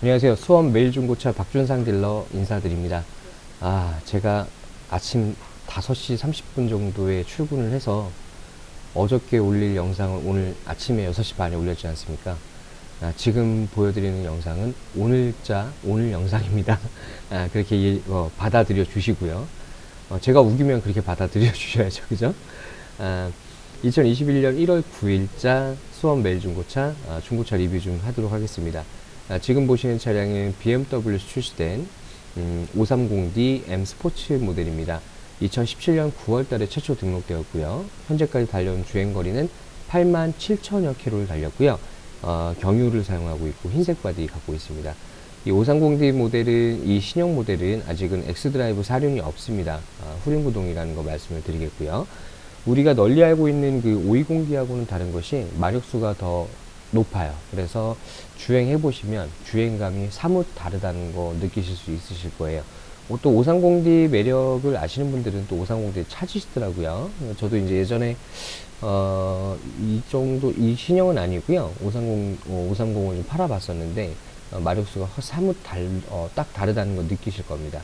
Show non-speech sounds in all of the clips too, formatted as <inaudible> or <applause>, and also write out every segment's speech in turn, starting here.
안녕하세요. 수원 매일중고차 박준상 딜러 인사드립니다. 아, 제가 아침 5시 30분 정도에 출근을 해서 어저께 올릴 영상을 오늘 아침에 6시 반에 올렸지 않습니까? 아, 지금 보여드리는 영상은 오늘자, 오늘 영상입니다. 아, 그렇게 이- 어, 받아들여 주시고요. 어, 제가 우기면 그렇게 받아들여 주셔야죠. <laughs> 그죠? 아, 2021년 1월 9일자 수원 매일중고차 아, 중고차 리뷰 좀 하도록 하겠습니다. 아, 지금 보시는 차량은 BMW에서 출시된 음, 530D M 스포츠 모델입니다. 2017년 9월 달에 최초 등록되었고요. 현재까지 달려온 주행거리는 8만 7천여 킬로를 달렸고요. 어, 경유를 사용하고 있고 흰색 바디 갖고 있습니다. 이 530D 모델은 이 신형 모델은 아직은 엑스드라이브 사륜이 없습니다. 아, 후륜구동이라는 거 말씀을 드리겠고요. 우리가 널리 알고 있는 그 520D하고는 다른 것이 마력수가 더 높아요. 그래서 주행해 보시면 주행감이 사뭇 다르다는 거 느끼실 수 있으실 거예요. 어, 또 530D 매력을 아시는 분들은 또 530D 찾으시더라고요. 어, 저도 이제 예전에 어, 이 정도 이 신형은 아니고요. 530 어, 530을 좀 팔아봤었는데 어, 마력수가 허- 사뭇 달, 어, 딱 다르다는 거 느끼실 겁니다.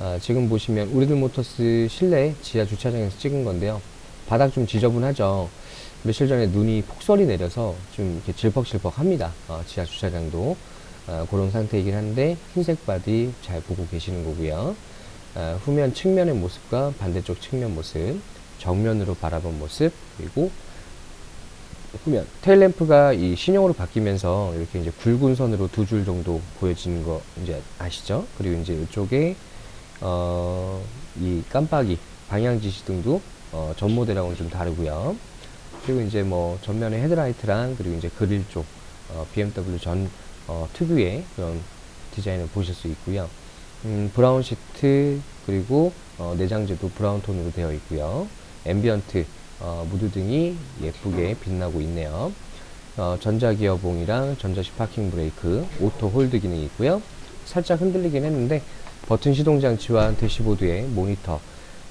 아, 지금 보시면 우리들 모터스 실내 지하 주차장에서 찍은 건데요. 바닥 좀 지저분하죠. 며칠 전에 눈이 폭설이 내려서 좀 이렇게 질퍽질퍽 합니다. 어, 지하 주차장도. 어, 그런 상태이긴 한데, 흰색 바디 잘 보고 계시는 거고요. 어, 후면 측면의 모습과 반대쪽 측면 모습, 정면으로 바라본 모습, 그리고 후면 테일램프가 이 신형으로 바뀌면서 이렇게 이제 굵은 선으로 두 줄 정도 보여지는 거 이제 아시죠? 그리고 이제 이쪽에 어, 이 깜빡이 방향 지시등도 어, 전 모델하고는 좀 다르고요. 그리고 이제 뭐 전면에 헤드라이트랑 그리고 이제 그릴 쪽 어, BMW 전 어, 특유의 그런 디자인을 보실 수 있고요. 음, 브라운 시트 그리고 어, 내장재도 브라운 톤으로 되어 있고요. 앰비언트 어, 무드 등이 예쁘게 빛나고 있네요. 어, 전자기어봉이랑 전자식 파킹 브레이크, 오토 홀드 기능이 있고요. 살짝 흔들리긴 했는데 버튼 시동 장치와 대시보드의 모니터.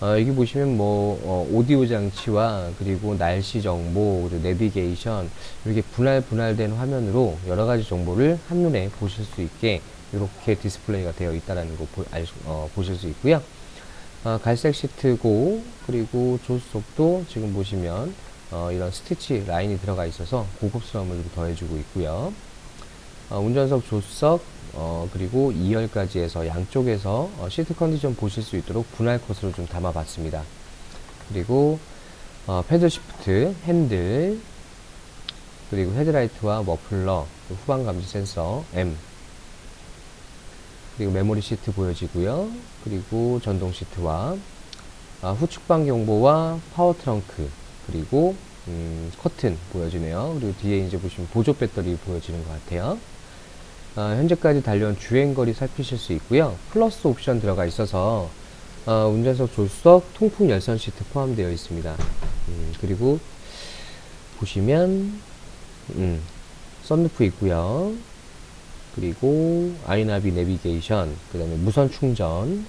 어, 여기 보시면 뭐 어, 오디오 장치와 그리고 날씨 정보, 그리고 내비게이션 이렇게 분할 분할된 화면으로 여러 가지 정보를 한눈에 보실 수 있게 이렇게 디스플레이가 되어 있다라는 거 보, 알, 수- 어, 보실 수 있고요. 어, 갈색 시트고 그리고 조수석도 지금 보시면 어, 이런 스티치 라인이 들어가 있어서 고급스러움을 좀 더해주고 있고요. 어, 운전석 조수석 어, 그리고 2열까지 해서 양쪽에서 어, 시트 컨디션 보실 수 있도록 분할 컷으로 좀 담아봤습니다. 그리고 어, 패드 시프트, 핸들 그리고 헤드라이트와 머플러, 그 후방 감지 센서 M 그리고 메모리 시트 보여지고요. 그리고 전동 시트와 아, 후측방 경보와 파워 트렁크 그리고 음, 커튼 보여지네요. 그리고 뒤에 이제 보시면 보조 배터리 보여지는 것 같아요. 아, 현재까지 달려온 주행거리 살피실 수 있고요. 플러스 옵션 들어가 있어서 아, 운전석 조수석 통풍 열선 시트 포함되어 있습니다. 음, 그리고 보시면 음, 썬루프 있고요. 그리고 아이나비 내비게이션, 그 다음에 무선 충전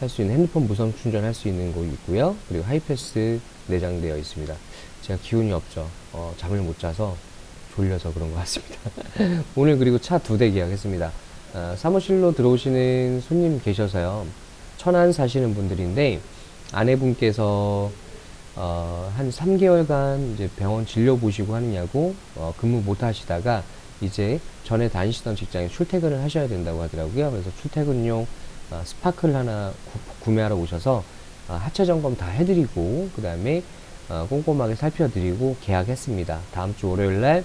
할 수 있는 핸드폰 무선 충전할 수 있는 곳 있고요. 그리고 하이패스 내장되어 있습니다. 제가 기운이 없죠. 어, 잠을 못 자서 졸려서 그런 것 같습니다. <laughs> 오늘 그리고 차 두대 계약했습니다. 아, 사무실로 들어오시는 손님 계셔서요. 천안 사시는 분들인데 아내분께서 어, 한 3개월간 이제 병원 진료 보시고 하느냐고 어, 근무 못 하시다가 이제 전에 다니시던 직장에 출퇴근을 하셔야 된다고 하더라고요. 그래서 출퇴근용 어, 스파크를 하나 구, 매하러 오셔서 어, 하체 점검 다 해드리고 그 다음에 어, 꼼꼼하게 살펴드리고 계약했습니다. 다음 주 월요일 날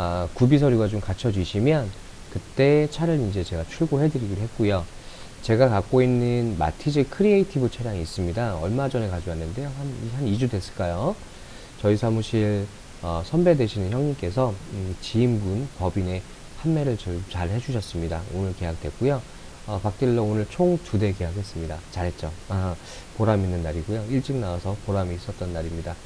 아, 구비 서류가 좀 갖춰지시면 그때 차를 이제 제가 출고해 드리기로 했고요. 제가 갖고 있는 마티즈 크리에이티브 차량이 있습니다. 얼마 전에 가져왔는데요. 한, 한 2주 됐을까요? 저희 사무실 어, 선배 되시는 형님께서 음, 지인분 법인에 판매를 절- 잘 해주셨습니다. 오늘 계약됐고요. 어, 박딜러 오늘 총 두 대 계약했습니다. 잘했죠? 아, 보람 있는 날이고요. 일찍 나와서 보람이 있었던 날입니다.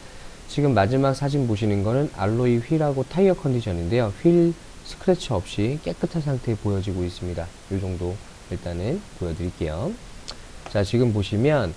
지금 마지막 사진 보시는 거는 알로이 휠하고 타이어 컨디션인데요. 휠 스크래치 없이 깨끗한 상태에 보여지고 있습니다. 이 정도 일단은 보여드릴게요. 자, 지금 보시면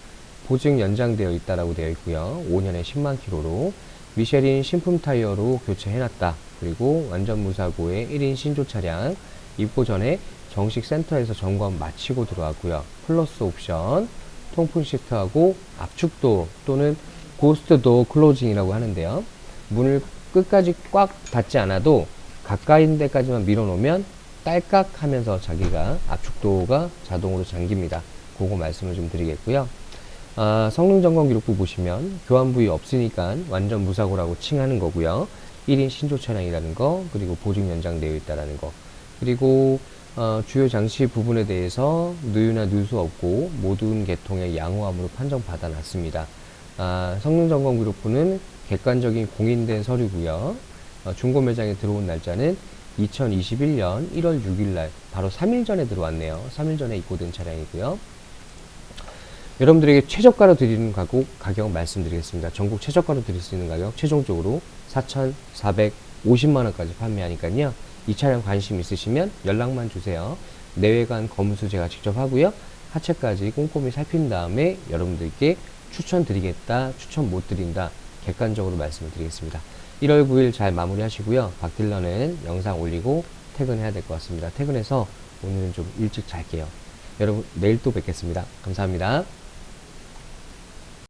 보증 연장되어 있다라고 되어 있고요. 5년에 10만 킬로로 미쉐린 신품 타이어로 교체해놨다. 그리고 완전 무사고의 1인 신조 차량 입고 전에 정식 센터에서 점검 마치고 들어왔고요. 플러스 옵션, 통풍 시트하고 압축도 또는 고스트도 클로징이라고 하는데요. 문을 끝까지 꽉 닫지 않아도 가까이 있는 데까지만 밀어놓으면 딸깍 하면서 자기가 압축도가 자동으로 잠깁니다. 그거 말씀을 좀 드리겠고요. 아, 성능 점검 기록부 보시면 교환 부위 없으니까 완전 무사고라고 칭하는 거고요. 1인 신조 차량이라는 거, 그리고 보증 연장되어 있다라는 거, 그리고 어, 주요 장치 부분에 대해서 누유나 누수 없고 모든 계통의 양호함으로 판정 받아 놨습니다. 아, 성능 점검 기록부는 객관적인 공인된 서류고요. 어, 중고 매장에 들어온 날짜는 2021년 1월 6일 날 바로 3일 전에 들어왔네요. 3일 전에 입고된 차량이고요. 여러분들에게 최저가로 드리는 가격, 가격 말씀드리겠습니다. 전국 최저가로 드릴 수 있는 가격 최종적으로 4,450만 원까지 판매하니까요. 이 차량 관심 있으시면 연락만 주세요. 내외관 검수 제가 직접 하고요. 하체까지 꼼꼼히 살핀 다음에 여러분들께 추천드리겠다, 추천 못 드린다 객관적으로 말씀을 드리겠습니다. 1월 9일 잘 마무리하시고요. 박딜러는 영상 올리고 퇴근해야 될 것 같습니다. 퇴근해서 오늘은 좀 일찍 잘게요. 여러분 내일 또 뵙겠습니다. 감사합니다.